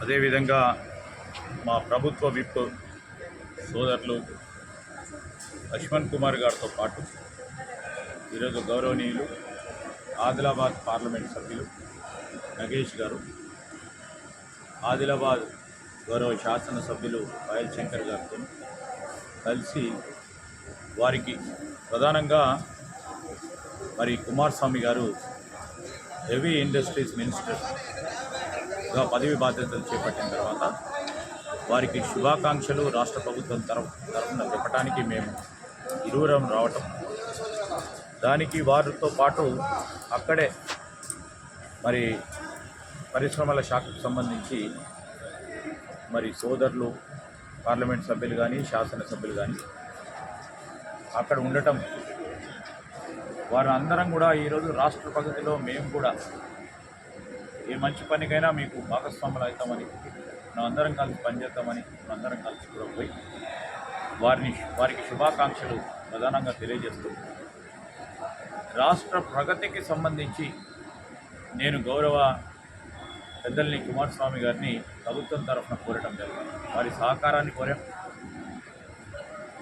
అదేవిధంగా మా ప్రభుత్వ విప్ సోదరులు లక్ష్మణ్ కుమార్ గారితో పాటు ఈరోజు గౌరవనీయులు ఆదిలాబాద్ పార్లమెంట్ సభ్యులు నగేష్ గారు ఆదిలాబాద్ గౌరవ శాసనసభ్యులు పాయల్ శంకర్ గారితో కలిసి వారికి ప్రధానంగా మరి కుమారస్వామి గారు హెవీ ఇండస్ట్రీస్ మినిస్టర్ పదవి బాధ్యతలు చేపట్టిన తర్వాత వారికి శుభాకాంక్షలు రాష్ట్ర ప్రభుత్వం తరఫు తరఫున చెప్పడానికి మేము ఇరువురం రావటం. దానికి వారితో పాటు అక్కడే మరి పరిశ్రమల శాఖకు సంబంధించి మరి సోదరులు పార్లమెంట్ సభ్యులు కానీ శాసనసభ్యులు కానీ అక్కడ ఉండటం. వారు అందరం కూడా ఈరోజు రాష్ట్ర ప్రగతిలో మేము కూడా ఏ మంచి పనికైనా మీకు భాగస్వాములు అవుతామని మనం అందరం కలిసి పనిచేద్దామని మనం అందరం కలిసి కూడా పోయి వారిని వారికి శుభాకాంక్షలు ప్రధానంగా తెలియజేస్తూ రాష్ట్ర ప్రగతికి సంబంధించి నేను గౌరవ పెద్దల్ని కుమారస్వామి గారిని ప్రభుత్వం తరఫున కోరటం జరిగింది. వారి సహకారాన్ని కోరాం.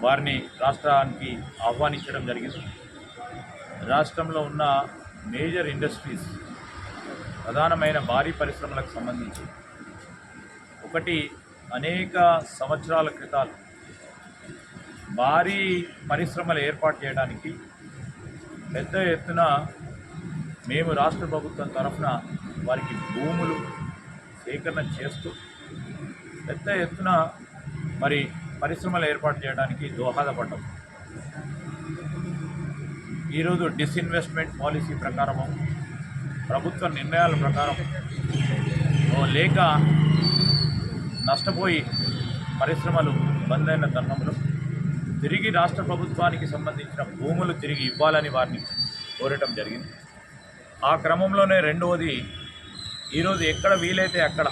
వారిని రాష్ట్రానికి ఆహ్వానించడం జరిగింది. రాష్ట్రంలో ఉన్న మేజర్ ఇండస్ట్రీస్ ప్రధానమైన భారీ పరిశ్రమలకు సంబంధించి. ఒకటి అనేక సంవత్సరాల క్రితాలు భారీ పరిశ్రమలు ఏర్పాటు చేయడానికి పెద్ద ఎత్తున మేము రాష్ట్ర ప్రభుత్వం తరఫున వారికి భూములు సేకరణ చేస్తూ పెద్ద ఎత్తున మరి పరిశ్రమలు ఏర్పాటు చేయడానికి దోహదపడ్డం. ఈరోజు డిస్ఇన్వెస్ట్మెంట్ పాలసీ ప్రకారము ప్రభుత్వ నిర్ణయాల ప్రకారం ఓ లేక నష్టపోయి పరిశ్రమలు బంద్ అయిన తరుణంలో తిరిగి రాష్ట్ర ప్రభుత్వానికి సంబంధించిన భూములు తిరిగి ఇవ్వాలని వారిని కోరటం జరిగింది. ఆ క్రమంలోనే రెండవది ఈరోజు ఎక్కడ వీలైతే అక్కడ